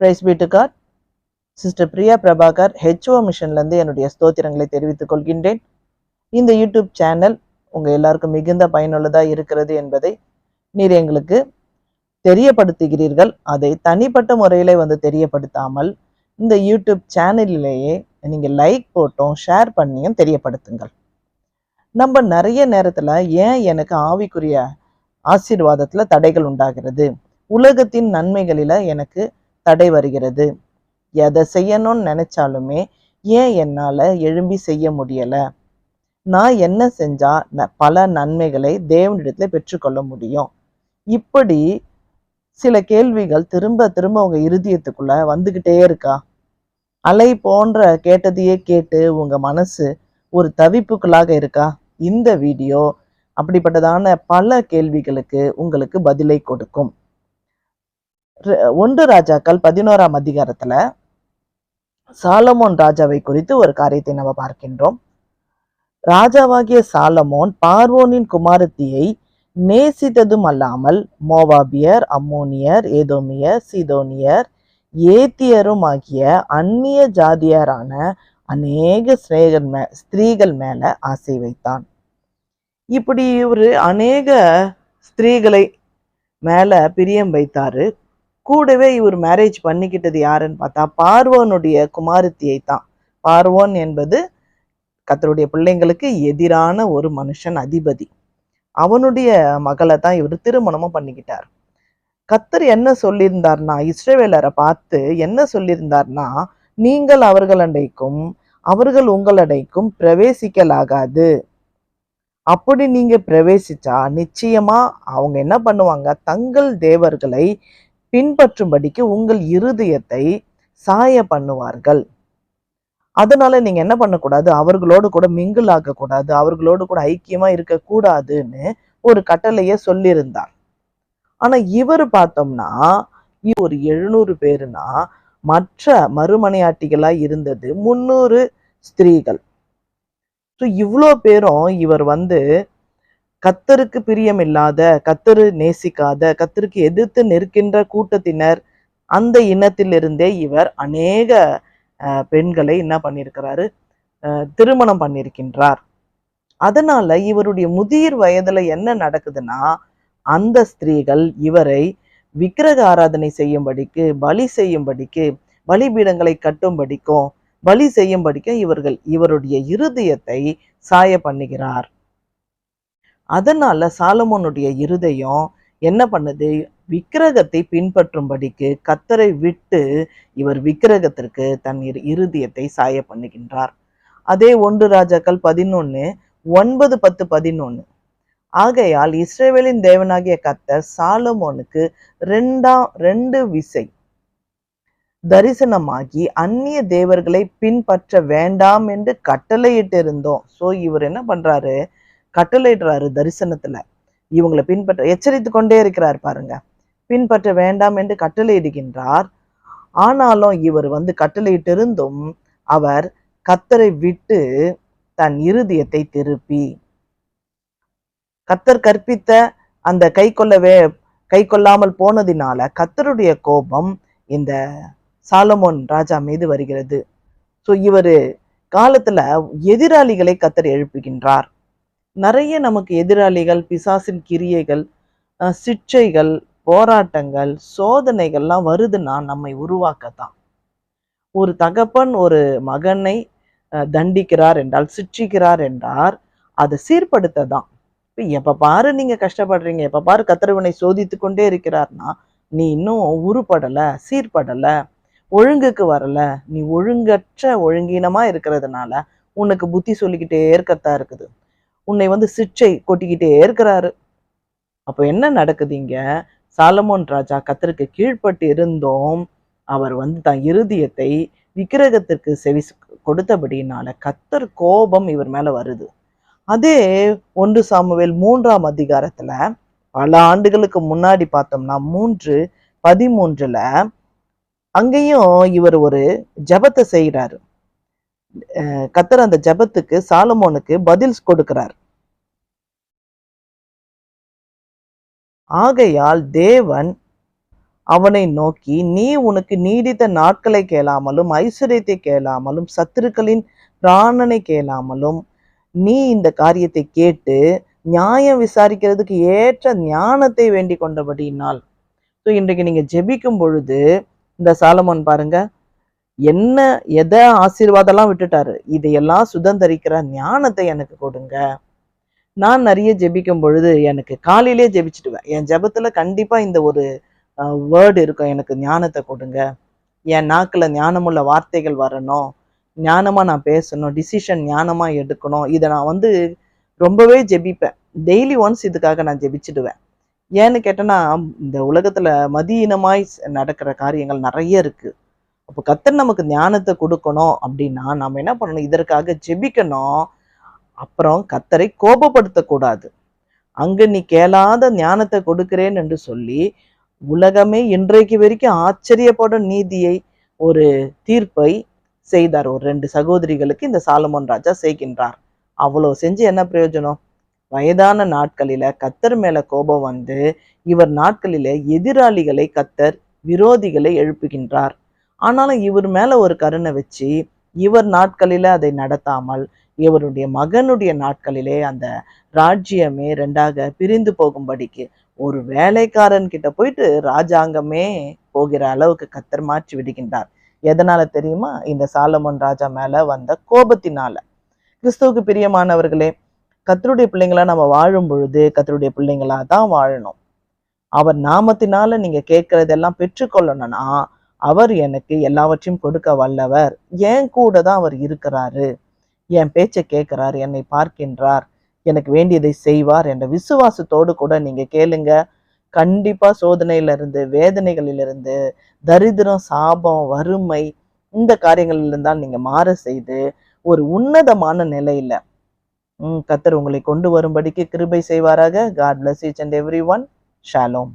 Price வீட்டுக்கார் sister Priya Prabhakar HO மிஷன்லேருந்து என்னுடைய ஸ்தோத்திரங்களை தெரிவித்துக் கொள்கின்றேன். இந்த யூடியூப் சேனல் உங்கள் எல்லாருக்கும் மிகுந்த பயனுள்ளதாக இருக்கிறது என்பதை நீர் எங்களுக்கு தெரியப்படுத்துகிறீர்கள். அதை தனிப்பட்ட முறையில் வந்து தெரியப்படுத்தாமல் இந்த யூடியூப் சேனலிலேயே நீங்கள் லைக் போட்டும் ஷேர் பண்ணியும் தெரியப்படுத்துங்கள். நம்ம நிறைய நேரத்தில் ஏன் எனக்கு ஆவிக்குரிய ஆசீர்வாதத்தில் தடைகள் உண்டாகிறது? உலகத்தின் நன்மைகளில் எனக்கு தடை வருகிறது. எதை செய்யணும்னு நினைச்சாலுமே ஏன் என்னால் எழும்பி செய்ய முடியலை? நான் என்ன செஞ்சால் ந- பல நன்மைகளை தேவனிடத்தில் பெற்றுக்கொள்ள முடியும்? இப்படி சில கேள்விகள் திரும்ப திரும்ப உங்க இருதயத்துக்குள்ள வந்துக்கிட்டே இருக்கா? அலை போன்ற கேட்டதையே கேட்டு உங்க மனசு ஒரு தவிப்புக்குள்ளாக இருக்கா? இந்த வீடியோ அப்படிப்பட்டதான பல கேள்விகளுக்கு உங்களுக்கு பதிலை கொடுக்கும். ஒன்று ராஜாக்கள் பதினோராம் அதிகாரத்துல சாலமோன் ராஜாவை குறித்து ஒரு காரியத்தை நம்ம பார்க்கின்றோம். ராஜாவாகிய சாலமோன் பார்வோனின் குமாரத்தியை நேசித்ததும் அல்லாமல் மோவாபியர் அம்மோனியர் ஏதோமியர் சீதோனியர் ஏத்தியரும் ஆகிய அந்நிய ஜாதியரான அநேக ஸ்நேகர் மே ஸ்திரீகள் மேல ஆசை வைத்தான். இப்படி இவர் அநேக ஸ்திரீகளை மேல பிரியம் வைத்தாரு. கூடவே இவர் மேரேஜ் பண்ணிக்கிட்டது யாருன்னு பார்த்தா பார்வோனுடைய குமாரத்தியை தான் பார்வோன் என்பது கத்தருடைய பிள்ளைங்களுக்கு எதிரான ஒரு மனுஷன் அதிபதி. அவனுடைய மகளை தான் இவர் திருமணமும் பண்ணிக்கிட்டார். கத்தர் என்ன சொல்லியிருந்தார்னா இஸ்ரவேலரை பார்த்து என்ன சொல்லியிருந்தார்னா நீங்கள் அவர்களடைக்கும் அவர்கள் உங்களடைக்கும் பிரவேசிக்கலாகாது. அப்படி நீங்க பிரவேசிச்சா நிச்சயமா அவங்க என்ன பண்ணுவாங்க? தங்கள் தேவர்களை பின்பற்றும்படிக்கு உங்கள் இருதயத்தை சாய பண்ணுவார்கள். அதனால நீங்க என்ன பண்ணக்கூடாது? அவர்களோடு கூட மிங்கிள் ஆகக்கூடாது அவர்களோடு கூட ஐக்கியமா இருக்கக்கூடாதுன்னு ஒரு கட்டளைய சொல்லியிருந்தார். ஆனா இவர் பார்த்தோம்னா ஒரு எழுநூறு பேருனா மற்ற மறுமனையாட்டிகளா இருந்தது முன்னூறு ஸ்திரீகள். ஸோ இவ்வளோ பேரும் இவர் வந்து கத்தருக்கு பிரியமில்லாத கத்தரு நேசிக்காத கத்தருக்கு எதிர்த்து நிற்கின்ற கூட்டத்தினர் அந்த இனத்திலிருந்தே இவர் அநேக பெண்களை என்ன பண்ணியிருக்கிறாரு? திருமணம் பண்ணியிருக்கின்றார். அதனால இவருடைய முதிர் வயதுல என்ன நடக்குதுன்னா அந்த ஸ்திரீகள் இவரை விக்கிரக ஆராதனை செய்யும்படிக்கு பலி செய்யும்படிக்கு பலிபீடங்களை கட்டும்படிக்கும் பலி செய்யும்படிக்கும் இவர்கள் இவருடைய இருதயத்தை சாய பண்ணுகிறார் அதனால சாலமோனுடைய இருதயம் என்ன பண்ணுது? விக்கிரகத்தை பின்பற்றும்படிக்கு கத்தரை விட்டு இவர் விக்கிரகத்திற்கு தன் இருதயத்தை சாய பண்ணுகின்றார். அதே ஒன்று ராஜாக்கள் பதினொன்னு ஒன்பது பத்து பதினொன்னு. ஆகையால் இஸ்ரேவேலின் தேவனாகிய கத்தர் சாலமோனுக்கு ரெண்டாம் ரெண்டு விசை. தரிசனமாகி அந்நிய தேவர்களை பின்பற்ற வேண்டாம் என்று கட்டளையிட்டு இருந்தோம் சோ இவர் என்ன பண்றாரு? கட்டளையிடுறாரு தரிசனத்துல. இவங்களை பின்பற்ற எச்சரித்து கொண்டே இருக்கிறார் பாருங்க. பின்பற்ற வேண்டாம் என்று கட்டளையிடுகின்றார். ஆனாலும் இவர் வந்து கட்டளையிட்டிருந்தும் அவர் கத்தரை விட்டு தன் இருதயத்தை திருப்பி. கத்தர் கற்பித்த அந்த கை கொள்ளவே கை கொள்ளாமல் போனதினால கத்தருடைய கோபம் இந்த சாலமோன் ராஜா மீது வருகிறது. ஸோ இவர் காலத்துல எதிராளிகளை கத்தர் எழுப்புகின்றார். நிறைய நமக்கு எதிராளிகள் பிசாசின் கிரியைகள் அஹ், போராட்டங்கள் சோதனைகள்லாம் வருதுன்னா நம்மை உருவாக்கத்தான். ஒரு தகப்பன் ஒரு மகனை அஹ், தண்டிக்கிறார் என்றால் சிச்சிக்கிறார் என்றார் அதை சீர்படுத்த தான் இப்போ எப்ப பாரு நீங்க கஷ்டப்படுறீங்க எப்ப பாரு கத்திரவனை சோதித்து கொண்டே இருக்கிறார்னா நீ இன்னும் உருப்படல சீர்படலை ஒழுங்குக்கு வரல நீ ஒழுங்கற்ற ஒழுங்கீனமா இருக்கிறதுனால உனக்கு புத்தி சொல்லிக்கிட்டே இருக்கத்தான் இருக்குது. உன்னை வந்து சிற்றை கொட்டிக்கிட்டே இருக்கிறாரு. அப்போ என்ன நடக்குதுங்க சாலமோன் ராஜா கத்தருக்கு கீழ்ப்பட்டு இருந்தோம். அவர் வந்து தன் இருதயத்தை விக்கிரகத்திற்கு செவி கொடுத்தபடினால கத்தர் கோபம் இவர் மேல வருது. அதே ஒன்று சாமுவேல் மூன்றாம் அதிகாரத்துல பல ஆண்டுகளுக்கு முன்னாடி பார்த்தோம்னா மூன்று பதிமூன்றுல அங்கேயும் இவர் ஒரு ஜெபத்தை செய்கிறாரு கத்தர் அந்த ஜெபத்துக்கு சாலமோனுக்கு பதில் கொடுக்கிறார். ஆகையால் தேவன் அவனை நோக்கி நீ உனக்கு நீடித்த நாட்களை கேளாமலும் ஐஸ்வர்யத்தை கேளாமலும் சத்துருக்களின் பிராணனை கேளாமலும் நீ இந்த காரியத்தை கேட்டு நியாயம் விசாரிக்கிறதுக்கு ஏற்ற ஞானத்தை வேண்டி கொண்டபடியினால். ஸோ இன்றைக்கு நீங்க ஜெபிக்கும் பொழுது இந்த சாலமோன் பாருங்க என்ன எதை ஆசீர்வாதம்லாம் விட்டுட்டாரு? இதையெல்லாம் சுதந்திரிக்கிற ஞானத்தை எனக்கு கொடுங்க. நான் நிறைய ஜெபிக்கும் பொழுது எனக்கு காலையிலே ஜெபிச்சிடுவேன். என் ஜெபத்துல கண்டிப்பா இந்த ஒரு வேர்டு இருக்கும். எனக்கு ஞானத்தை கொடுங்க. என் நாக்கில் ஞானமுள்ள வார்த்தைகள் வரணும். ஞானமாக நான் பேசணும். டிசிஷன் ஞானமாக எடுக்கணும். இதை நான் வந்து ரொம்பவே ஜெபிப்பேன். டெய்லி ஒன்ஸ் இதுக்காக நான் ஜெபிச்சிடுவேன். ஏன்னு கேட்டேன்னா இந்த உலகத்தில் மதியினமாய் நடக்கிற காரியங்கள் நிறைய இருக்குது அப்போ கத்தர் நமக்கு ஞானத்தை கொடுக்கணும் அப்படின்னா நம்ம என்ன பண்ணணும்? இதற்காக ஜெபிக்கணும். அப்புறம் கத்தரை கோபப்படுத்தக்கூடாது. அங்கு நீ கேளாத ஞானத்தை கொடுக்கிறேன் என்று சொல்லி உலகமே இன்றைக்கு வரைக்கும் ஆச்சரியப்படும் நீதியை ஒரு தீர்ப்பை செய்தார். ஒரு ரெண்டு சகோதரிகளுக்கு இந்த சாலமோன் ராஜா செய்கின்றார். அவ்வளோ செஞ்சு என்ன பிரயோஜனம்? வயதான நாட்களில கத்தர் மேல கோபம் வந்து இவர் நாட்களில எதிராளிகளை கத்தர் விரோதிகளை எழுப்புகின்றார். ஆனாலும் இவர் மேல ஒரு கருணை வச்சு இவர் நாட்களில அதை நடத்தாமல் இவருடைய மகனுடைய நாட்களிலே அந்த ராஜ்யமே ரெண்டாக பிரிந்து போகும்படிக்கு ஒரு வேலைக்காரன் கிட்ட போயிட்டு ராஜாங்கமே போகிற அளவுக்கு கத்தர் மாற்றி விடுகின்றார். எதனால தெரியுமா? இந்த சாலமோன் ராஜா மேல வந்த கோபத்தினால. கிறிஸ்துவுக்கு பிரியமானவர்களே கத்தருடைய பிள்ளைங்களா நம்ம வாழும் பொழுது கத்தருடைய பிள்ளைங்களா தான் வாழணும். அவர் நாமத்தினால நீங்க கேட்கறதெல்லாம் பெற்றுக்கொள்ளணும்னா அவர் எனக்கு எல்லாவற்றையும் கொடுக்க வல்லவர். என் கூட தான் அவர் இருக்கிறாரு. என் பேச்சை கேட்கிறார் என்னை பார்க்கின்றார். எனக்கு வேண்டியதை செய்வார் என்ற விசுவாசத்தோடு கூட நீங்க கேளுங்க. கண்டிப்பா சோதனையிலிருந்து வேதனைகளிலிருந்து தரித்திரம் சாபம் வறுமை இந்த காரியங்களிலிருந்தால் நீங்க மாற செய்து ஒரு உன்னதமான நிலையில உம் கத்தர் உங்களை கொண்டு வரும்படிக்கு கிருபை செய்வாராக. God bless each and every one Shalom